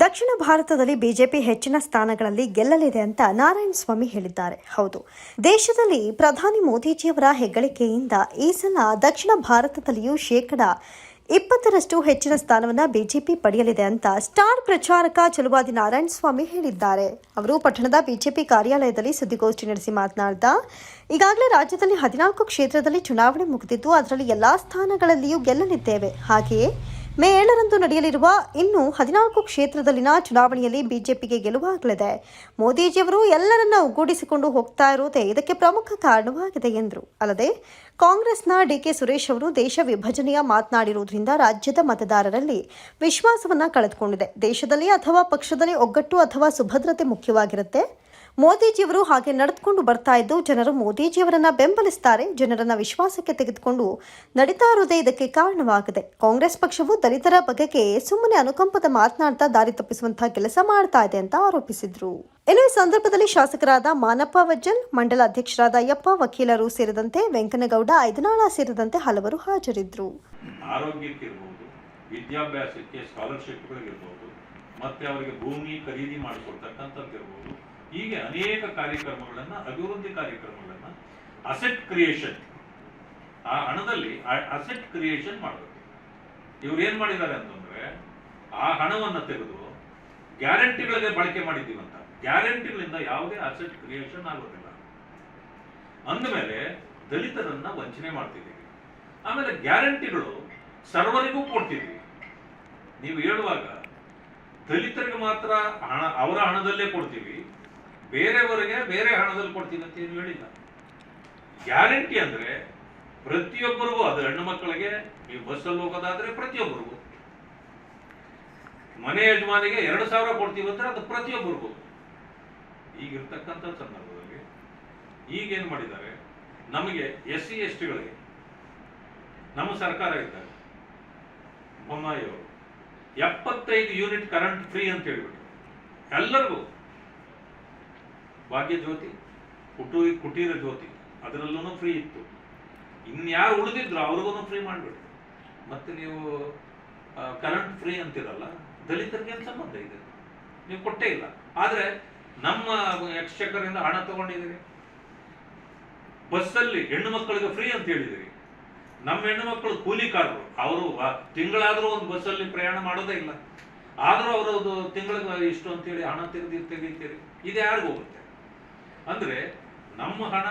ದಕ್ಷಿಣ ಭಾರತದಲ್ಲಿ ಬಿಜೆಪಿ ಹೆಚ್ಚಿನ ಸ್ಥಾನಗಳಲ್ಲಿ ಗೆಲ್ಲಲಿದೆ ಅಂತ ನಾರಾಯಣ ಸ್ವಾಮಿ ಹೇಳಿದ್ದಾರೆ. ಹೌದು. ದೇಶದಲ್ಲಿ ಪ್ರಧಾನಿ ಮೋದಿಜಿಯವರ ಹೆಗ್ಗಳಿಕೆಯಿಂದ ಈ ಸಲ ದಕ್ಷಿಣ ಭಾರತದಲ್ಲಿಯೂ ಶೇಕಡ ಇಪ್ಪತ್ತರಷ್ಟು ಹೆಚ್ಚಿನ ಸ್ಥಾನವನ್ನು ಬಿಜೆಪಿ ಪಡೆಯಲಿದೆ ಅಂತ ಸ್ಟಾರ್ ಪ್ರಚಾರಕ ಚಲುವಾದಿ ನಾರಾಯಣ ಸ್ವಾಮಿ ಹೇಳಿದ್ದಾರೆ. ಅವರು ಪಟ್ಟಣದ ಬಿಜೆಪಿ ಕಾರ್ಯಾಲಯದಲ್ಲಿ ಸುದ್ದಿಗೋಷ್ಠಿ ನಡೆಸಿ ಮಾತನಾಡಿದ ಈಗಾಗಲೇ ರಾಜ್ಯದಲ್ಲಿ ಹದಿನಾಲ್ಕು ಕ್ಷೇತ್ರದಲ್ಲಿ ಚುನಾವಣೆ ಮುಗಿದಿದ್ದು, ಅದರಲ್ಲಿ ಎಲ್ಲಾ ಸ್ಥಾನಗಳಲ್ಲಿಯೂ ಗೆಲ್ಲಲಿದ್ದೇವೆ. ಹಾಗೆಯೇ ಮೇ ಏಳರಂದು ನಡೆಯಲಿರುವ ಇನ್ನು ಹದಿನಾಲ್ಕು ಕ್ಷೇತ್ರದಲ್ಲಿನ ಚುನಾವಣೆಯಲ್ಲಿ ಬಿಜೆಪಿಗೆ ಗೆಲುವಾಗಲಿದೆ ಮೋದಿಜಿಯವರು ಎಲ್ಲರನ್ನ ಒಗ್ಗೂಡಿಸಿಕೊಂಡು ಹೋಗ್ತಾ ಇರುವುದೇ ಇದಕ್ಕೆ ಪ್ರಮುಖ ಕಾರಣವಾಗಿದೆ ಎಂದರು. ಅಲ್ಲದೆ, ಕಾಂಗ್ರೆಸ್ನ ಡಿಕೆ ಸುರೇಶ್ ಅವರು ದೇಶ ವಿಭಜನೆಯ ಮಾತನಾಡಿರುವುದರಿಂದ ರಾಜ್ಯದ ಮತದಾರರಲ್ಲಿ ವಿಶ್ವಾಸವನ್ನ ಕಳೆದುಕೊಂಡಿದೆ. ದೇಶದಲ್ಲಿ ಅಥವಾ ಪಕ್ಷದಲ್ಲಿ ಒಗ್ಗಟ್ಟು ಅಥವಾ ಸುಭದ್ರತೆ ಮುಖ್ಯವಾಗಿರುತ್ತೆ. ಮೋದಿಜಿಯವರು ಹಾಗೆ ನಡೆದುಕೊಂಡು ಬರ್ತಾ ಇದ್ದು ಜನರು ಮೋದಿಜಿಯವರನ್ನ ಬೆಂಬಲಿಸ್ತಾರೆ, ಜನರನ್ನ ವಿಶ್ವಾಸಕ್ಕೆ ತೆಗೆದುಕೊಂಡು ನಡೀತಾ ಇರುವುದೇ ಇದಕ್ಕೆ ಕಾರಣವಾಗಿದೆ. ಕಾಂಗ್ರೆಸ್ ಪಕ್ಷವು ದಲಿತರ ಬಗೆಗೆ ಸುಮ್ಮನೆ ಅನುಕಂಪದ ಮಾತನಾಡ್ತಾ ದಾರಿ ತಪ್ಪಿಸುವಂತಹ ಕೆಲಸ ಮಾಡ್ತಾ ಇದೆ ಅಂತ ಆರೋಪಿಸಿದ್ರು. ಇನ್ನು ಈ ಸಂದರ್ಭದಲ್ಲಿ ಶಾಸಕರಾದ ಮಾನಪ್ಪ ವಜ್ಜಲ್ ಮಂಡಲ ಅಧ್ಯಕ್ಷರಾದ ಅಯ್ಯಪ್ಪ ವಕೀಲರು ಸೇರಿದಂತೆ ವೆಂಕನಗೌಡ, ಐದನಾಳ ಸೇರಿದಂತೆ ಹಲವರು ಹಾಜರಿದ್ದರು. ವಿದ್ಯಾಭ್ಯಾಸಕ್ಕೆ ಸ್ಕಾಲರ್ಶಿಪ್ಗಳಿಗಿರ್ಬೋದು ಮತ್ತೆ ಅವರಿಗೆ ಭೂಮಿ ಖರೀದಿ ಮಾಡಿಕೊಡ್ತಕ್ಕಂಥದ್ದಿರ್ಬೋದು ಹೀಗೆ ಅನೇಕ ಕಾರ್ಯಕ್ರಮಗಳನ್ನು, ಅಭಿವೃದ್ಧಿ ಕಾರ್ಯಕ್ರಮಗಳನ್ನು ಅಸೆಟ್ ಕ್ರಿಯೇಷನ್ ಆ ಹಣದಲ್ಲಿ ಅಸೆಟ್ ಕ್ರಿಯೇಷನ್ ಮಾಡಬೇಕು ಇವ್ರು ಏನ್ ಮಾಡಿದ್ದಾರೆ ಅಂತಂದ್ರೆ, ಆ ಹಣವನ್ನು ತೆಗೆದು ಗ್ಯಾರಂಟಿಗಳಿಗೆ ಬಳಕೆ ಮಾಡಿದ್ದೀವಂತ. ಗ್ಯಾರಂಟಿಗಳಿಂದ ಯಾವುದೇ ಅಸೆಟ್ ಕ್ರಿಯೇಷನ್ ಆಗೋದಿಲ್ಲ. ಅಂದಮೇಲೆ ದಲಿತರನ್ನ ವಂಚನೆ ಮಾಡ್ತಿದ್ದೀವಿ. ಆಮೇಲೆ ಗ್ಯಾರಂಟಿಗಳು ಸರ್ವರಿಗೂ ಕೊಡ್ತಿದ್ದೀವಿ. ನೀವು ಹೇಳುವಾಗ, ದಲಿತರಿಗೆ ಮಾತ್ರ ಹಣ, ಅವರ ಹಣದಲ್ಲೇ ಕೊಡ್ತೀವಿ. ಬೇರೆಯವರಿಗೆ ಬೇರೆ ಹಣದಲ್ಲಿ ಕೊಡ್ತೀನಿ ಅಂತ ಏನು ಹೇಳಿಲ್ಲ. ಗ್ಯಾರಂಟಿ ಅಂದ್ರೆ ಪ್ರತಿಯೊಬ್ಬರಿಗೂ, ಅದು ಹೆಣ್ಣು ಮಕ್ಕಳಿಗೆ, ನೀವು ಬಸ್ಸಲ್ಲಿ ಹೋಗೋದಾದ್ರೆ ಪ್ರತಿಯೊಬ್ಬರಿಗೂ. ಮನೆ ಯಜಮಾನಿಗೆ ಎರಡು ಸಾವಿರ ಕೊಡ್ತೀವಿ ಅಂದ್ರೆ ಅದು ಪ್ರತಿಯೊಬ್ಬರಿಗೂ. ಈಗಿರ್ತಕ್ಕಂಥ ಸಂದರ್ಭದಲ್ಲಿ ಈಗೇನು ಮಾಡಿದ್ದಾರೆ? ನಮಗೆ ಎಸ್ ಸಿ ಎಸ್ ಟಿಗಳಿಗೆ ನಮ್ಮ ಸರ್ಕಾರ ಇದ್ದಾರೆ. ಬೊಮ್ಮಾಯಿ ಅವರು ಎಪ್ಪತ್ತೈದು ಯೂನಿಟ್ ಕರೆಂಟ್ ಫ್ರೀ ಅಂತ ಹೇಳಿಬಿಟ್ಟು ಎಲ್ಲರಿಗೂ ಭಾಗ್ಯ ಜ್ಯೋತಿ ಕುಟು, ಕುಟೀರ ಜ್ಯೋತಿ ಅದರಲ್ಲೂ ಫ್ರೀ ಇತ್ತು. ಇನ್ಯಾರು ಉಳಿದಿದ್ರು ಅವ್ರಿಗೂ ಫ್ರೀ ಮಾಡಿಬಿಡಿ. ಮತ್ತೆ ನೀವು ಕರೆಂಟ್ ಫ್ರೀ ಅಂತಿರಲ್ಲ, ದಲಿತರಿಗೆ ಏನು ಸಂಬಂಧ ಇದೆ? ನೀವು ಕೊಟ್ಟೇ ಇಲ್ಲ. ಆದರೆ ನಮ್ಮ ಯಕ್ಷಕರಿಂದ ಹಣ ತಗೊಂಡಿದ್ದೀರಿ. ಬಸ್ಸಲ್ಲಿ ಹೆಣ್ಣು ಮಕ್ಕಳಿಗೆ ಫ್ರೀ ಅಂತ ಹೇಳಿದಿರಿ ನಮ್ಮ ಹೆಣ್ಣು ಮಕ್ಕಳು ಕೂಲಿಕಾರರು. ಅವರು ತಿಂಗಳಾದರೂ ಒಂದು ಬಸ್ಸಲ್ಲಿ ಪ್ರಯಾಣ ಮಾಡೋದೇ ಇಲ್ಲ. ಆದರೂ ಅವರು ತಿಂಗಳಿಗೆ ಇಷ್ಟು ಅಂತೇಳಿ ಹಣ ತೆಗೆದು ತೆಗಿತೀರಿ. ಇದು ಯಾರಿಗೂ ಹೋಗುತ್ತೆ ಅಂದ್ರೆ ನಮ್ಮ ಹಣ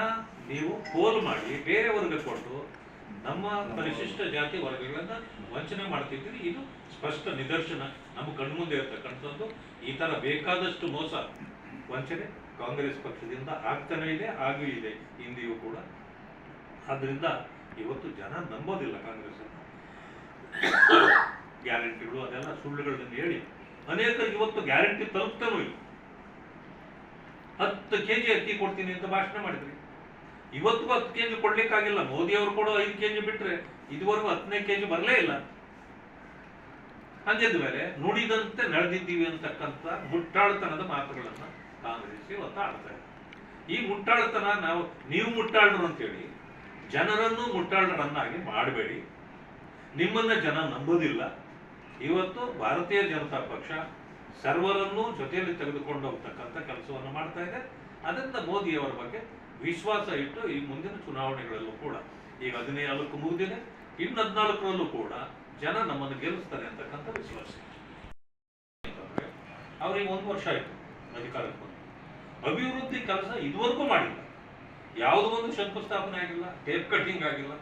ನೀವು ಪೋಲ್ ಮಾಡಿ ಬೇರೆ ವರ್ಗ ಕೊಟ್ಟು ನಮ್ಮ ಪರಿಶಿಷ್ಟ ಜಾತಿ ವರ್ಗಗಳನ್ನ ವಂಚನೆ ಮಾಡ್ತಿದ್ದೀರಿ. ಇದು ಸ್ಪಷ್ಟ ನಿದರ್ಶನ. ನಮ್ಮ ಕಣ್ಮುಂದೆ ಇರ್ತಕ್ಕಂಥದ್ದು ಈ ತರ ಬೇಕಾದಷ್ಟು ಮೋಸ ವಂಚನೆ ಕಾಂಗ್ರೆಸ್ ಪಕ್ಷದಿಂದ ಆಗ್ತಾನೆ ಇದೆ ಆಗೂ ಇದೆ, ಹಿಂದಿಯೂ ಕೂಡ. ಆದ್ರಿಂದ ಇವತ್ತು ಜನ ನಂಬೋದಿಲ್ಲ ಕಾಂಗ್ರೆಸ್ ಗ್ಯಾರಂಟಿಗಳು ಅದೆಲ್ಲ ಸುಳ್ಳುಗಳನ್ನ ಹೇಳಿ ಅನೇಕರಿಗೆ ಇವತ್ತು ಗ್ಯಾರಂಟಿ ತಲುಪ್ತಾನೂ ಇಲ್ಲ. ಹತ್ತು ಕೆಜಿ ಅಕ್ಕಿ ಕೊಡ್ತೀನಿ ಅಂತ ಭಾಷಣ ಮಾಡಿದ್ರಿ. ಇವತ್ತು ಹತ್ತು ಕೆಜಿ ಕೊಡ್ಲಿಕ್ಕಾಗಿಲ್ಲ. ಮೋದಿ ಅವರು ಕೊಡೋ ಐದು ಕೆಜಿ ಬಿಟ್ರೆ ಇದುವರೆಗೂ ಹತ್ತನೇ ಕೆಜಿ ಬರಲೇ ಇಲ್ಲ. ಅಂದಿದ ಮೇಲೆ ನುಡಿದಂತೆ ನಡೆದಿದ್ದೀವಿ ಅಂತಕ್ಕಂಥ ಮುಟ್ಟಾಳ್ತನದ ಮಾತುಗಳನ್ನ ಕಾಂಗ್ರೆಸ್ ಇವತ್ತು ಆಡ್ತಾ ಇದೆ. ಈ ಮುಟ್ಟಾಳ್ತನ ನಾವು, ನೀವು ಮುಟ್ಟಾಳರು ಅಂತೇಳಿ, ಜನರನ್ನು ಮುಟ್ಟಾಳರನ್ನಾಗಿ ಮಾಡಬೇಡಿ. ನಿಮ್ಮನ್ನ ಜನ ನಂಬೋದಿಲ್ಲ. ಇವತ್ತು ಭಾರತೀಯ ಜನತಾ ಪಕ್ಷ ಸರ್ವರನ್ನೂ ಜೊತೆಯಲ್ಲಿ ತೆಗೆದುಕೊಂಡು ಹೋಗ್ತಕ್ಕಂಥ ಕೆಲಸವನ್ನು ಮಾಡ್ತಾ ಇದೆ. ಅದರಿಂದ ಮೋದಿಯವರ ಬಗ್ಗೆ ವಿಶ್ವಾಸ ಇಟ್ಟು ಈ ಮುಂದಿನ ಚುನಾವಣೆಗಳಲ್ಲೂ ಕೂಡ ಈಗ ಹದಿನೇಳಕ್ಕೂ ಮುಗಿದಿದೆ, ಇನ್ನು ಹದಿನಾಲ್ಕರಲ್ಲೂ ಕೂಡ ಜನ ನಮ್ಮನ್ನು ಗೆಲ್ಲಿಸ್ತಾರೆ ಅಂತಕ್ಕಂಥ ವಿಶ್ವಾಸ ಅವ್ರಿಗೆ ಒಂದು ವರ್ಷ ಆಯ್ತು ಅಧಿಕಾರಕ್ಕೆ ಬಂದು. ಅಭಿವೃದ್ಧಿ ಕೆಲಸ ಇದುವರೆಗೂ ಮಾಡಿಲ್ಲ. ಯಾವುದೋ ಒಂದು ಶಂಕುಸ್ಥಾಪನೆ ಆಗಿಲ್ಲ, ಟೇಪ್ ಕಟ್ಟಿಂಗ್ ಆಗಿಲ್ಲ,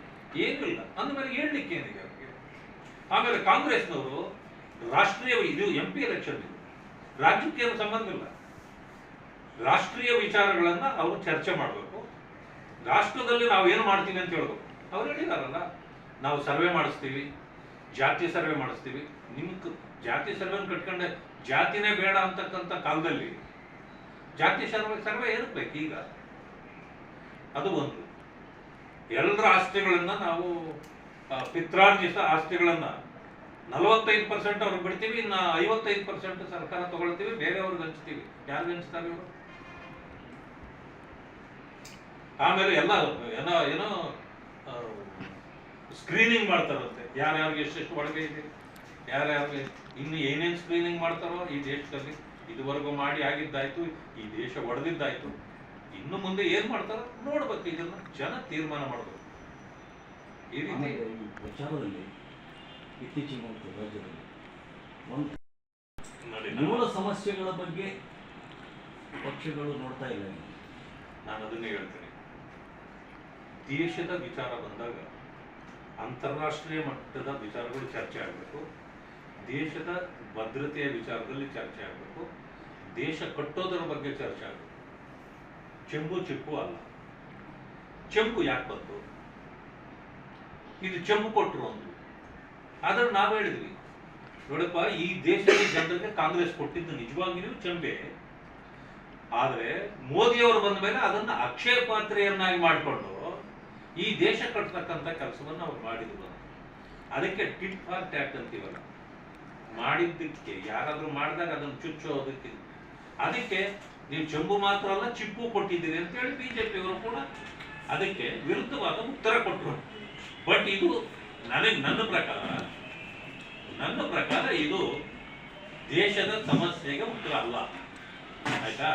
ಏನಿಲ್ಲ. ಅಂದ ಅಂದಮೇಲೆ ಹೇಳಲಿಕ್ಕೆ ಏನಿದೆ ಅವರಿಗೆ? ಆಮೇಲೆ ಕಾಂಗ್ರೆಸ್ನವರು ರಾಷ್ಟ್ರೀಯ ಇದು ಎಂ ಪಿ ಎಲೆಕ್ಷನ್ ಇದು. ರಾಜ್ಯಕ್ಕೆ ಸಂಬಂಧ ಇಲ್ಲ. ರಾಷ್ಟ್ರೀಯ ವಿಚಾರಗಳನ್ನ ಅವರು ಚರ್ಚೆ ಮಾಡಬೇಕು. ರಾಷ್ಟ್ರದಲ್ಲಿ ನಾವು ಏನು ಮಾಡ್ತೀವಿ ಅಂತ ಹೇಳ್ಬೇಕು. ಅವ್ರು ಹೇಳಿದಾರಲ್ಲ, ನಾವು ಸರ್ವೆ ಮಾಡಿಸ್ತೀವಿ, ಜಾತಿ ಸರ್ವೆ ಮಾಡಿಸ್ತೀವಿ. ನಿಮ್ ಜಾತಿ ಸರ್ವೆನ ಕಟ್ಕೊಂಡೆ ಜಾತಿನೇ ಬೇಡ ಅಂತಕ್ಕಂಥ ಕಾಲದಲ್ಲಿ ಜಾತಿ ಸರ್ವೆ ಸರ್ವೆ ಏನಕ್ಕೆ ಈಗ? ಅದು ಒಂದು. ಎಲ್ಲರ ಆಸ್ತಿಗಳನ್ನ ನಾವು ಪಿತ್ರಾರ್ಜಿತ ಆಸ್ತಿಗಳನ್ನ ನಲವತ್ತೈದು ಪರ್ಸೆಂಟ್ ಅವ್ರಿಗೆ ಬಿಡ್ತೀವಿ, ಇನ್ನು ಐವತ್ತೈದು ಪರ್ಸೆಂಟ್ ಸರ್ಕಾರ ತಗೊಳ್ತೀವಿ, ಬೇರೆಯವ್ರಿಗೆ ಹಂಚ್ತೀವಿ. ಯಾರು ಹಂಚ್ತಾರೆ ಇವರು? ಆಮೇಲೆ ಎಲ್ಲ ಏನೋ ಏನೋ ಸ್ಕ್ರೀನಿಂಗ್ ಮಾಡ್ತಾರಂತೆ. ಯಾರ್ಯಾರಿಗೆ ಎಷ್ಟೆಷ್ಟು ಒಳಗೆ ಇದೆ, ಯಾರ್ಯಾರಿಗೆ ಇನ್ನು ಏನೇನು ಸ್ಕ್ರೀನಿಂಗ್ ಮಾಡ್ತಾರೋ ಈ ದೇಶದಲ್ಲಿ, ಇದುವರೆಗೂ ಮಾಡಿ ಆಗಿದ್ದಾಯ್ತು, ಈ ದೇಶ ಒಡೆದಿದ್ದಾಯ್ತು. ಇನ್ನು ಮುಂದೆ ಏನ್ ಮಾಡ್ತಾರೋ ನೋಡ್ಬೇಕು, ಇದನ್ನ ಜನ ತೀರ್ಮಾನ ಮಾಡ್ಬೇಕು. ಈ ರೀತಿ. ಆಮೇಲೆ ಇತ್ತೀಚಿನ ಹೊತ್ತು ರಾಜ್ಯದಲ್ಲಿ ಒಂದು ಮೂಲ ಸಮಸ್ಯೆಗಳ ಬಗ್ಗೆ ಪಕ್ಷಗಳು ನೋಡ್ತಾ ಇಲ್ಲ. ನಾನು ಅದನ್ನೇ ಹೇಳ್ತೇನೆ. ದೇಶದ ವಿಚಾರ ಬಂದಾಗ ಅಂತಾರಾಷ್ಟ್ರೀಯ ಮಟ್ಟದ ವಿಚಾರಗಳು ಚರ್ಚೆ ಆಗಬೇಕು. ದೇಶದ ಭದ್ರತೆಯ ವಿಚಾರದಲ್ಲಿ ಚರ್ಚೆ ಆಗಬೇಕು. ದೇಶ ಕಟ್ಟೋದರ ಬಗ್ಗೆ ಚರ್ಚೆ ಆಗಬೇಕು. ಚೆಂಬು ಚಿಪ್ಪು ಅಲ್ಲ. ಚೆಂಪು ಯಾಕೆ ಬಂತು? ಇದು ಚೆಂಪು ಕೊಟ್ಟರು ಅಂದ್ರು. ಆದ್ರೆ ನಾವು ಹೇಳಿದ್ವಿ. ನೋಡಪ್ಪ, ಈ ದೇಶದ ಜನರಿಗೆ ಕಾಂಗ್ರೆಸ್ ಕೊಟ್ಟಿದ್ದು ನಿಜವಾಗಿಯೂ ಚಂಬೆ. ಆದ್ರೆ ಮೋದಿಯವರು ಬಂದ ಮೇಲೆ ಅದನ್ನ ಅಕ್ಷಯ ಪಾತ್ರೆಯನ್ನಾಗಿ ಮಾಡಿಕೊಂಡು ಈ ದೇಶ ಕಟ್ಟತಕ್ಕಂಥ ಕೆಲಸವನ್ನು ಅವ್ರು ಮಾಡಿದ್ರು. ಅದಕ್ಕೆ ಟಿಟ್ ಫಾರ್ ಟ್ಯಾಟ್ ಅಂತೀವಲ್ಲ. ಮಾಡಿದ್ದಕ್ಕೆ, ಯಾರಾದರೂ ಮಾಡಿದಾಗ ಅದನ್ನು ಚುಚ್ಚೋದಕ್ಕೆ ಅದಕ್ಕೆ. ನೀವು ಚಂಬು ಮಾತ್ರ ಅಲ್ಲ, ಚಿಪ್ಪು ಕೊಟ್ಟಿದ್ದೀರಿ ಅಂತ ಹೇಳಿ ಬಿಜೆಪಿ ಅವರು ಕೂಡ ಅದಕ್ಕೆ ವಿರುದ್ಧವಾದ ಉತ್ತರ ಕೊಟ್ಟರು. ಬಟ್ ಇದು ನನಗೆ, ನನ್ನ ಪ್ರಕಾರ ನನ್ನ ಪ್ರಕಾರ ಇದು ದೇಶದ ಸಮಸ್ಯೆಗೆ ಉತ್ತರ ಅಲ್ಲ ಆಯ್ತಾ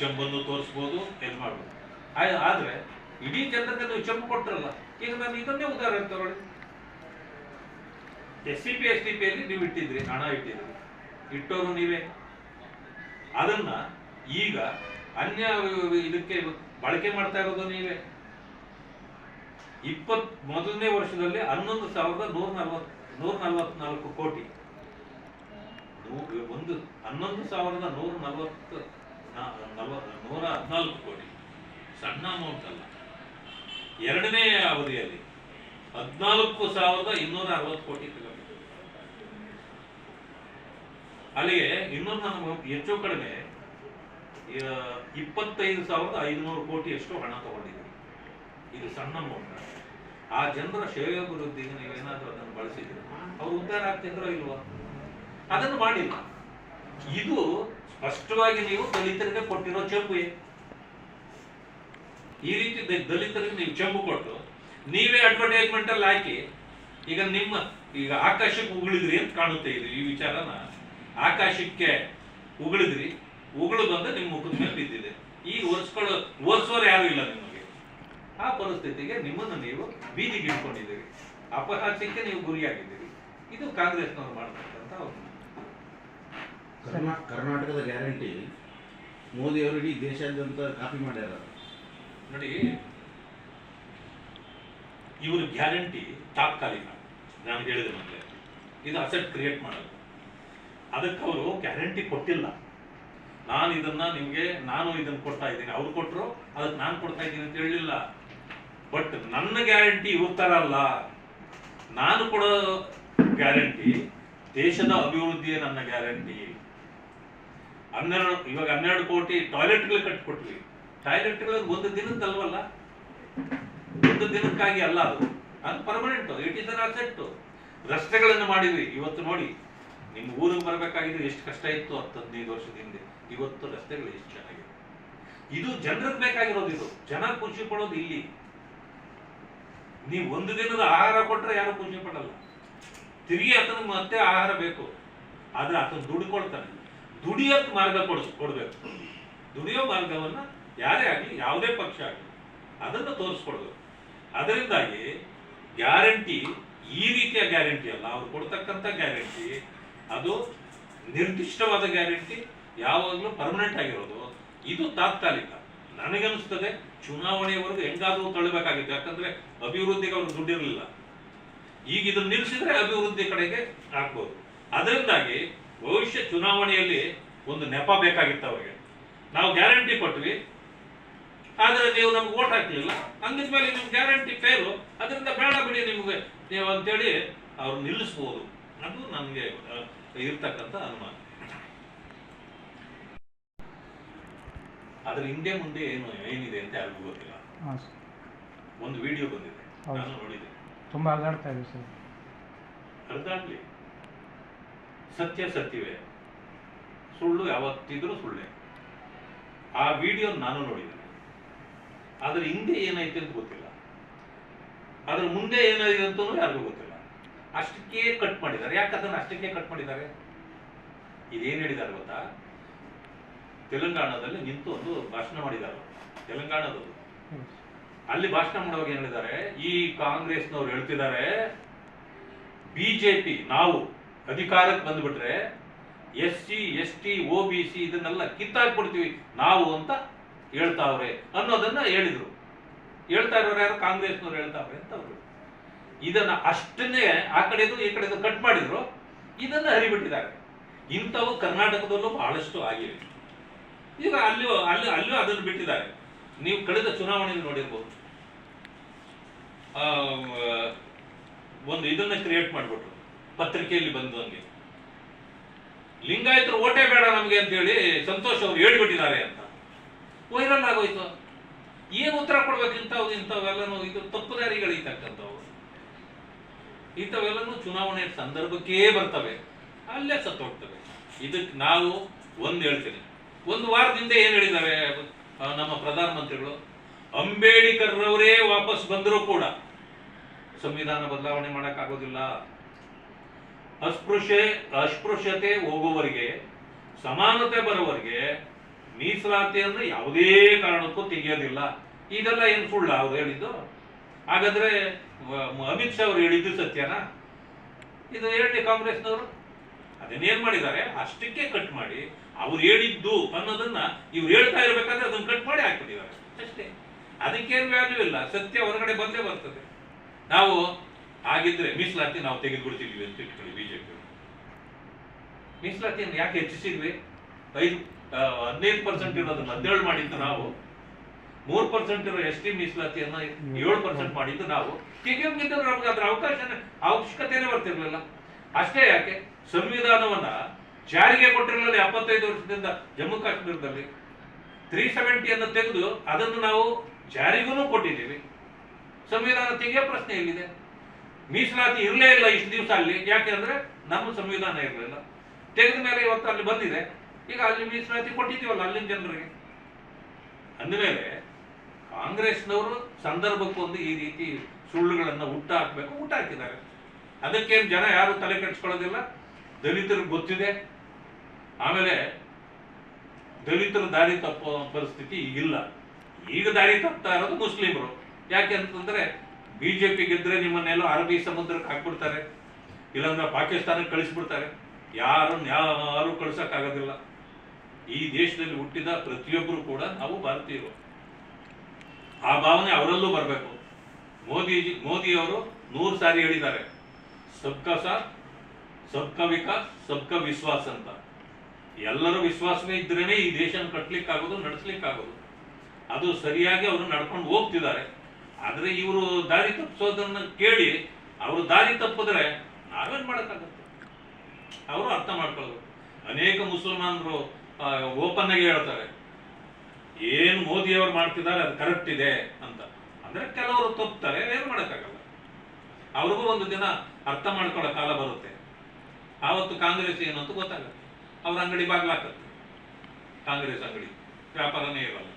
ಚೆಂಬನ್ನು ತೋರಿಸ್ಬೋದು ಏನ್ ಮಾಡ್ಬೋದು. ಆದ್ರೆ ಇಡೀ ಜನರಿಗೆ ನೀವು ಚಂಬು ಕೊಟ್ಟರಲ್ಲ ಈಗ ನಾನು ಇದನ್ನೇ ಉದಾಹರಣೆ ತಗೊಳ್ಳಿ. S C P S T ಪಿಯಲ್ಲಿ ನೀವು ಇಟ್ಟಿದ್ರಿ, ಹಣ ಇಟ್ಟಿದ್ರಿ. ಇಟ್ಟೋರು ನೀವೇ. ಅದನ್ನ ಈಗ ಅನ್ಯ ಇದಕ್ಕೆ ಬಳಕೆ ಮಾಡ್ತಾ ಇರೋದು ನೀವೇ. ಇಪ್ಪತ್ ಮೊದಲನೇ ವರ್ಷದಲ್ಲಿ ಹನ್ನೊಂದು ಸಾವಿರದ ನೂರ ನಲ್ವತ್ ನೂರ ನಲ್ವತ್ನಾಲ್ಕು ಕೋಟಿ ಒಂದು, ಹನ್ನೊಂದು ಸಾವಿರದ ನೂರ ನಲವತ್ತು ನೂರ ಹದಿನಾಲ್ಕು ಕೋಟಿ. ಸಣ್ಣ ಅಮೌಂಟ್ ಅಲ್ಲ. ಎರಡನೇ ಅವಧಿಯಲ್ಲಿ ಹದಿನಾಲ್ಕು ಸಾವಿರದ ಇನ್ನೂರ ಅರವತ್ತು ಕೋಟಿ ಅಲ್ಲಿಗೆ ಇನ್ನೊಂದು ನಮಗೆ ಹೆಚ್ಚು ಕಡಿಮೆ ಇಪ್ಪತ್ತೈದು ಸಾವಿರದ ಐದುನೂರು ಕೋಟಿಯಷ್ಟು ಹಣ ತಗೊಂಡಿದ್ದೀವಿ ಇದು ಸಣ್ಣ ಅಮೌಂಟ್ ಆ ಜನರ ಶ್ರೇಯೋಭಿವೃದ್ಧಿಗೆ ನೀವೇನಾದರೂ ಅದನ್ನು ಬಳಸಿದ್ರೆ ಅವ್ರು ಉದ್ಧಾರ ಆಗ್ತಿದ್ರೋ ಇಲ್ವೋ? ಅದನ್ನು ಮಾಡಿಲ್ಲ. ಇದು ಸ್ಪಷ್ಟವಾಗಿ ನೀವು ದಲಿತರಿಗೆ ಕೊಟ್ಟಿರೋ ಚಂಪು ಈ ರೀತಿ ದಲಿತರಿಗೆ ನೀವು ಚಂಪು ಕೊಟ್ಟು ನೀವೇ ಅಡ್ವರ್ಟೈಸ್ಮೆಂಟ್ ಅಲ್ಲಿ ಹಾಕಿ, ಈಗ ನಿಮ್ಮ, ಈಗ ಆಕಾಶಕ್ಕೆ ಉಗುಳಿದ್ರಿ ಅಂತ ಕಾಣುತ್ತೆ ಇದು ಈ ವಿಚಾರನ. ಆಕಾಶಕ್ಕೆ ಉಗುಳಿದ್ರಿ, ಉಗುಳು ಬಂದು ನಿಮ್ಮ ಮುಖದ ಮೇಲೆ ಬಿದ್ದಿದೆ. ಈ ಒರೆಸ್ಕೊಳ್ಳೋ ಒರೆಸೋರು ಯಾರು ಇಲ್ಲ ನಿಮಗೆ. ಆ ಪರಿಸ್ಥಿತಿಗೆ ನಿಮ್ಮನ್ನು ನೀವು ಬೀದಿಗೆ ಇಟ್ಕೊಂಡಿದ್ದೀರಿ. ಅಪಹಾಸ್ಯಕ್ಕೆ ನೀವು ಗುರಿಯಾಗಿದ್ದೀರಿ. ಇದು ಕಾಂಗ್ರೆಸ್ನವ್ರು ಮಾಡ್ತಕ್ಕಂಥ ಕರ್ನಾಟಕದ ಗ್ಯಾರಂಟಿ ಮೋದಿ ಅವರು ಇಡೀ ದೇಶಾದ್ಯಂತ ಕಾಪಿ ಮಾಡ್ಯಾರ. ನೋಡಿ ಇವ್ರ ಗ್ಯಾರಂಟಿ ತಾತ್ಕಾಲಿಕ. ನಾನು ಹೇಳಿದೆ ಮೊದಲೇ ಇದು ಅಸೆಟ್ ಕ್ರಿಯೇಟ್ ಮಾಡೋದು. ಅದಕ್ಕೆ ಅವರು ಗ್ಯಾರಂಟಿ ಕೊಟ್ಟಿಲ್ಲ. ನಾನು ಇದನ್ನ ನಿಮಗೆ ನಾನು ಇದನ್ನ ಕೊಡ್ತಾ ಇದ್ದೀನಿ. ಅವ್ರು ಕೊಟ್ಟರು ಅದಕ್ಕೆ ನಾನು ಕೊಡ್ತಾ ಇದ್ದೀನಿ ಅಂತ ಹೇಳಲಿಲ್ಲ ಬಟ್ ನನ್ನ ಗ್ಯಾರಂಟಿ ಇವ್ರ ಥರ ಅಲ್ಲ. ನಾನು ಕೊಡೋ ಗ್ಯಾರಂಟಿ ದೇಶದ ಅಭಿವೃದ್ಧಿಯೇ ನನ್ನ ಗ್ಯಾರಂಟಿ ಹನ್ನೆರಡು, ಇವಾಗ ಹನ್ನೆರಡು ಕೋಟಿ ಟಾಯ್ಲೆಟ್ಗಳು ಕಟ್ಟಿಕೊಟ್ವಿ ಟಾಯ್ಲೆಟ್ಗಳು ಒಂದು ದಿನದಲ್ವಲ್ಲ ಒಂದು ದಿನಕ್ಕಾಗಿ ಅಲ್ಲ ಅದು. ಅದು permanent it is an asset ರಸ್ತೆಗಳನ್ನು ಮಾಡಿದ್ವಿ. ಇವತ್ತು ನೋಡಿ, ನಿಮ್ಮ ಊರಿಗೆ ಬರಬೇಕಾಗಿದ್ರೆ ಎಷ್ಟು ಕಷ್ಟ ಇತ್ತು ಹತ್ತು ಹದಿನೈದು ವರ್ಷದ ಹಿಂದೆ. ಇವತ್ತು ರಸ್ತೆಗಳು ಎಷ್ಟು ಚೆನ್ನಾಗಿದೆ ಇದು ಜನರಿಗೆ ಬೇಕಾಗಿರೋದು ಇದು. ಜನ ಖುಷಿ ಪಡೋದು ಇಲ್ಲಿ. ನೀವು ಒಂದು ದಿನದ ಆಹಾರ ಕೊಟ್ರೆ ಯಾರು ಖುಷಿ ಪಡಲ್ಲ. ತಿರುಗಿ ಆತನಿಗೆ ಮತ್ತೆ ಆಹಾರ ಬೇಕು. ಆದ್ರೆ ಆತನ ದುಡ್ಕೊಳ್ತಾನೆ. ದುಡಿಯೋಕ್ ಮಾರ್ಗ ಕೊಡ್ಸ್ ಕೊಡ್ಬೇಕು. ದುಡಿಯೋ ಮಾರ್ಗವನ್ನ ಯಾರೇ ಆಗಲಿ, ಯಾವುದೇ ಪಕ್ಷ ಆಗಲಿ, ಅದನ್ನು ತೋರಿಸ್ಕೊಡ್ಬೇಕು. ಅದರಿಂದಾಗಿ ಗ್ಯಾರಂಟಿ, ಈ ರೀತಿಯ ಗ್ಯಾರಂಟಿ ಅಲ್ಲ. ಅವ್ರು ಕೊಡ್ತಕ್ಕಂಥ ಗ್ಯಾರಂಟಿ, ಅದು ನಿರ್ದಿಷ್ಟವಾದ ಗ್ಯಾರಂಟಿ, ಯಾವಾಗಲೂ ಪರ್ಮನೆಂಟ್ ಆಗಿರೋದು. ಇದು ತಾತ್ಕಾಲಿಕ. ನನಗನ್ನಿಸ್ತದೆ ಚುನಾವಣೆಯವರೆಗೂ ಹೆಂಗಾದರೂ ತಳ್ಳಬೇಕಾಗಿತ್ತು. ಯಾಕಂದ್ರೆ ಅಭಿವೃದ್ಧಿಗೆ ಅವ್ರಿಗೆ ದುಡ್ಡಿರಲಿಲ್ಲ. ಈಗ ಇದನ್ನು ನಿಲ್ಲಿಸಿದ್ರೆ ಅಭಿವೃದ್ಧಿ ಕಡೆಗೆ ಆಗ್ಬೋದು. ಅದರಿಂದಾಗಿ ಭವಿಷ್ಯ ಚುನಾವಣೆಯಲ್ಲಿ ಒಂದು ನೆಪ ಬೇಕಾಗಿತ್ತು ಅವರಿಗೆ. ನಾವು ಗ್ಯಾರಂಟಿ ಕೊಟ್ವಿ. ಆದರೆ ನೀವು ನಮ್ಗೆ ಓಟ್ ಹಾಕ್ಲಿಲ್ಲ. ಹಂಗಿದ್ಮೇಲೆ ನಿಮ್ಗೆ ಗ್ಯಾರಂಟಿ ಫೇಲು ಅದರಿಂದ ಬೇಡ ಬಿಡಿ ನಿಮಗೆ. ನೀವು ಅಂತೇಳಿ ಅವ್ರು ನಿಲ್ಲಿಸ್ಬೋದು. ಅದು ನನಗೆ ಇರ್ತಕ್ಕಂಥ ಅನುಮಾನ. ಅದ್ರ ಹಿಂದೆ ಮುಂದೆ ಏನು ಏನಿದೆ ಅಂತ ಯಾರಿಗೂ ಗೊತ್ತಿಲ್ಲ. ಒಂದು ವಿಡಿಯೋ ಬಂದಿದೆ. ನಾನು ನೋಡಿದೆ. ತುಂಬ ಅಲ್ಲಾಡ್ತಾ ಇದೆ ಸರ್. ಅದಾಗ್ಲಿ ಸತ್ಯ ಸತ್ಯವೇ. ಸುಳ್ಳು ಯಾವತ್ತಿದ್ರೂ ಸುಳ್ಳೆ. ಆ ವಿಡಿಯೋ ನಾನು ನೋಡಿದ್ದೀನಿ. ಅದ್ರ ಹಿಂದೆ ಏನೈತೆ ಅಂತ ಗೊತ್ತಿಲ್ಲ. ಅದ್ರ ಮುಂದೆ ಏನಾಗಿದೆ ಅಂತಲೂ ಯಾರಿಗೂ ಗೊತ್ತಿಲ್ಲ. ಅಷ್ಟಕ್ಕೆ ಕಟ್ ಮಾಡಿದ್ದಾರೆ. ಯಾಕೆ ಅದನ್ನು ಅಷ್ಟಕ್ಕೆ ಕಟ್ ಮಾಡಿದ್ದಾರೆ? ಇದೇನು ಹೇಳಿದ್ದಾರೆ ಗೊತ್ತಾ? ತೆಲಂಗಾಣದಲ್ಲಿ ನಿಂತು ಒಂದು ಭಾಷಣ ಮಾಡಿದ್ದಾರೆ. ತೆಲಂಗಾಣದವರು. ಅಲ್ಲಿ ಭಾಷಣ ಮಾಡುವಾಗ ಏನ್ ಹೇಳಿದ್ದಾರೆ? ಈ ಕಾಂಗ್ರೆಸ್ನವ್ರು ಹೇಳ್ತಿದ್ದಾರೆ, ಬಿಜೆಪಿ, ನಾವು ಅಧಿಕಾರಕ್ಕೆ ಬಂದ್ಬಿಟ್ರೆ S C S T O B C ಇದನ್ನೆಲ್ಲ ಕಿತ್ತಾಕ್ಬಿಡ್ತೀವಿ, ನಾವು ಅಂತ ಹೇಳ್ತಾವ್ರೆ ಅನ್ನೋದನ್ನ ಹೇಳಿದ್ರು. ಹೇಳ್ತಾ ಇರೋರು ಯಾರು? ಕಾಂಗ್ರೆಸ್ನವ್ರು ಹೇಳ್ತಾವ್ರೆ ಅಂತ ಅವರು. ಇದನ್ನ ಅಷ್ಟನ್ನೇ ಆ ಕಡೆದು ಈ ಕಡೆದು ಕಟ್ ಮಾಡಿದ್ರು. ಇದನ್ನ ಹರಿಬಿಟ್ಟಿದ್ದಾರೆ. ಇಂಥವು ಕರ್ನಾಟಕದಲ್ಲೂ ಬಹಳಷ್ಟು ಆಗಿವೆ. ಈಗ ಅಲ್ಲಿಯೂ, ಅಲ್ಲಿ ಅಲ್ಲೂ ಅದನ್ನು ಬಿಟ್ಟಿದ್ದಾರೆ. ನೀವು ಕಳೆದ ಚುನಾವಣೆಯಲ್ಲಿ ನೋಡಿರ್ಬೋದು. ಒಂದು ಇದನ್ನ ಕ್ರಿಯೇಟ್ ಮಾಡಿಬಿಟ್ರು. ಪತ್ರಿಕೆಯಲ್ಲಿ ಬಂದು ಹಂಗೆ. ಲಿಂಗಾಯತರು ಓಟೇ ಬೇಡ ನಮಗೆ ಅಂತ ಹೇಳಿ ಸಂತೋಷ್ ಅವರು ಹೇಳ್ಬಿಟ್ಟಿದ್ದಾರೆ ಅಂತ. ವೈರಲ್ ಆಗೋಯ್ತು. ಏನು ಉತ್ತರ ಕೊಡ್ಬೇಕು ಇಂಥವು, ಇಂಥವೆಲ್ಲನೂ ಇದು ತಪ್ಪು ದಾರಿಗಳಿರ್ತಕ್ಕಂಥವು ಇಂಥವೆಲ್ಲನೂ ಚುನಾವಣೆ ಸಂದರ್ಭಕ್ಕೇ ಬರ್ತವೆ. ಅಲ್ಲೇ ಸತ್ತೋಗ್ತವೆ. ಇದಕ್ಕೆ ನಾವು ಒಂದು ಹೇಳ್ತೀನಿ. ಒಂದು ವಾರದಿಂದ ಏನು ಹೇಳಿದ್ದಾರೆ? ನಮ್ಮ ಪ್ರಧಾನಮಂತ್ರಿಗಳು ಅಂಬೇಡ್ಕರ್ ರವರೇ ವಾಪಸ್ ಬಂದರೂ ಕೂಡ ಸಂವಿಧಾನ ಬದಲಾವಣೆ ಮಾಡೋಕ್ಕಾಗೋದಿಲ್ಲ. ಅಸ್ಪೃಶ್ಯ, ಅಸ್ಪೃಶ್ಯತೆ ಹೋಗುವವರಿಗೆ, ಸಮಾನತೆ ಬರುವವರಿಗೆ ಮೀಸಲಾತಿಯನ್ನು ಯಾವುದೇ ಕಾರಣಕ್ಕೂ ತೆಗೆಯೋದಿಲ್ಲ. ಇದೆಲ್ಲ ಏನು ಸುಳ್ಳ ಅವ್ರು ಹೇಳಿದ್ದು? ಹಾಗಾದ್ರೆ ಅಮಿತ್ ಶಾ ಅವರು ಹೇಳಿದ್ದು ಸತ್ಯನಾ? ಇದು ಹೇಳಿ ಕಾಂಗ್ರೆಸ್ನವರು. ಅದನ್ನೇನ್ ಮಾಡಿದ್ದಾರೆ? ಅಷ್ಟಕ್ಕೆ ಕಟ್ ಮಾಡಿ, ಅವ್ರು ಹೇಳಿದ್ದು ಅನ್ನೋದನ್ನ ಇವ್ರು ಹೇಳ್ತಾ ಇರ್ಬೇಕಾದ್ರೆ ಅದನ್ನ ಕಟ್ ಮಾಡಿ ಹಾಕ್ಬಿಟ್ಟಿದ್ದಾರೆ. ಅಷ್ಟೇ. ಅದಕ್ಕೇನು ವ್ಯಾಲ್ಯೂ ಇಲ್ಲ. ಸತ್ಯ ಹೊರಗಡೆ ಬಂದೇ ಬರ್ತದೆ. ನಾವು ಹಾಗಿದ್ರೆ ಮೀಸಲಾತಿ ನಾವು ತೆಗೆದುಕೊಳ್ತಿದ್ವಿ ಅಂತ ಇಟ್ಕೊಳ್ಳಿ ಬಿಜೆಪಿ ಮೀಸಲಾತಿಯನ್ನು ಯಾಕೆ ಹೆಚ್ಚಿಸಿದ್ವಿ? ಐದು ಹದಿನೈದು ಪರ್ಸೆಂಟ್ ಇರೋದನ್ನ ಹದಿನೇಳು ಮಾಡಿದ್ದು ನಾವು. ಮೂರು ಪರ್ಸೆಂಟ್ ಇರೋ ಎಸ್ ಟಿ ಮೀಸಲಾತಿಯನ್ನ ಏಳು ಪರ್ಸೆಂಟ್ ಮಾಡಿದ್ದು ನಾವು. ತೆಗೆಯೋಕ್ಕಿಂತ ನಮ್ಗೆ ಅದ್ರ ಅವಕಾಶ ಅವಶ್ಯಕತೆನೇ ಬರ್ತಿರ್ಲಿಲ್ಲ. ಅಷ್ಟೇ ಯಾಕೆ? ಸಂವಿಧಾನವನ್ನ ಜಾರಿಗೆ ಕೊಟ್ಟಿರಲಿಲ್ಲ ಎಪ್ಪತ್ತೈದು ವರ್ಷದಿಂದ ಜಮ್ಮು ಕಾಶ್ಮೀರದಲ್ಲಿ ತ್ರೀ ಸೆವೆಂಟಿಯನ್ನು ತೆಗೆದು ಅದನ್ನು ನಾವು ಜಾರಿಗೂ ಕೊಟ್ಟಿದ್ದೀವಿ. ಸಂವಿಧಾನ ತೆಗೆಯೋ ಪ್ರಶ್ನೆ ಎಲ್ಲಿದೆ? ಮೀಸಲಾತಿ ಇರಲೇ ಇಲ್ಲ ಇಷ್ಟು ದಿವಸ ಅಲ್ಲಿ. ಯಾಕೆ ಯಾಕೆಂದ್ರೆ ನಮ್ಮ ಸಂವಿಧಾನ ಇರಲಿಲ್ಲ. ತೆಗೆದ ಮೇಲೆ ಇವತ್ತು ಅಲ್ಲಿ ಬಂದಿದೆ. ಈಗ ಅಲ್ಲಿ ಮೀಸಲಾತಿ ಕೊಟ್ಟಿದ್ದೀವಲ್ಲ ಅಲ್ಲಿನ ಜನರಿಗೆ. ಅಂದಮೇಲೆ ಕಾಂಗ್ರೆಸ್ನವರು ಸಂದರ್ಭಕ್ಕೊಂದು ಈ ರೀತಿ ಸುಳ್ಳುಗಳನ್ನು ಊಟ ಹಾಕಬೇಕು ಹುಟ್ಟ ಹಾಕಿದ್ದಾರೆ ಅದಕ್ಕೇನು ಜನ ಯಾರು ತಲೆ ಕೆಡಿಸ್ಕೊಳ್ಳೋದಿಲ್ಲ. ದಲಿತರಿಗೆ ಗೊತ್ತಿದೆ. ಆಮೇಲೆ ದಲಿತರು ದಾರಿ ತಪ್ಪೋ ಪರಿಸ್ಥಿತಿ ಈಗಿಲ್ಲ ಈಗ ದಾರಿ ತಪ್ತಾ ಇರೋದು ಮುಸ್ಲಿಮರು. ಯಾಕೆ ಅಂತಂದ್ರೆ ಬಿಜೆಪಿ ಗೆದ್ರೆ ನಿಮ್ಮನ್ನೆಲ್ಲ ಅರಬ್ಬಿ ಸಮುದ್ರಕ್ಕೆ ಹಾಕ್ಬಿಡ್ತಾರೆ. ಇಲ್ಲಾಂದ್ರೆ ಪಾಕಿಸ್ತಾನಕ್ಕೆ ಕಳಿಸ್ಬಿಡ್ತಾರೆ. ಯಾರನ್ನು ಯಾರು ಕಳ್ಸೋಕ್ಕಾಗೋದಿಲ್ಲ. ಈ ದೇಶದಲ್ಲಿ ಹುಟ್ಟಿದ ಪ್ರತಿಯೊಬ್ಬರು ಕೂಡ ನಾವು ಭಾರತೀಯರು. ಆ ಭಾವನೆ ಅವರಲ್ಲೂ ಬರಬೇಕು. ಮೋದಿಜಿ, ಮೋದಿಯವರು ನೂರು ಸಾರಿ ಹೇಳಿದ್ದಾರೆ. ಸಬ್ಕಾ ಸಾಥ್ ಸಬ್ಕಾ ವಿಕಾಸ್, ಸಬ್ಕಾ ವಿಶ್ವಾಸ ಅಂತ. ಎಲ್ಲರ ವಿಶ್ವಾಸವೇ ಇದ್ರೇನೆ ಈ ದೇಶನ ನಡೆಸಲಿಕ್ಕೆ ನಡೆಸ್ಲಿಕ್ಕಾಗೋದು. ಅದು ಸರಿಯಾಗಿ ಅವರು ನಡ್ಕೊಂಡು ಹೋಗ್ತಿದ್ದಾರೆ. ಆದರೆ ಇವರು ದಾರಿ ತಪ್ಪಿಸೋದನ್ನ ಕೇಳಿ ಅವರು ದಾರಿ ತಪ್ಪಿದ್ರೆ ನಾವೇನು ಮಾಡೋಕ್ಕಾಗತ್ತೆ? ಅವರು ಅರ್ಥ ಮಾಡ್ಕೊಳ್ಬೇಕು ಅನೇಕ ಮುಸಲ್ಮಾನರು ಓಪನ್ ಆಗಿ ಹೇಳ್ತಾರೆ. ಏನು ಮೋದಿ ಅವರು ಮಾಡ್ತಿದ್ದಾರೆ ಅದು ಕರೆಕ್ಟ್ ಇದೆ ಅಂತ. ಅಂದರೆ ಕೆಲವರು ತಪ್ಪುತ್ತಾರೆ ಏನು ಮಾಡಕ್ಕಾಗಲ್ಲ. ಅವ್ರಿಗೂ ಒಂದು ದಿನ ಅರ್ಥ ಮಾಡ್ಕೊಳ್ಳೋ ಕಾಲ ಬರುತ್ತೆ. ಆವತ್ತು ಕಾಂಗ್ರೆಸ್ ಏನು ಅಂತ ಗೊತ್ತಾಗುತ್ತೆ. ಅವ್ರ ಅಂಗಡಿ ಬಾಗ್ಲಾಕತ್ತೆ ಕಾಂಗ್ರೆಸ್ ಅಂಗಡಿ. ವ್ಯಾಪಾರನೇ ಇರಲ್ಲ.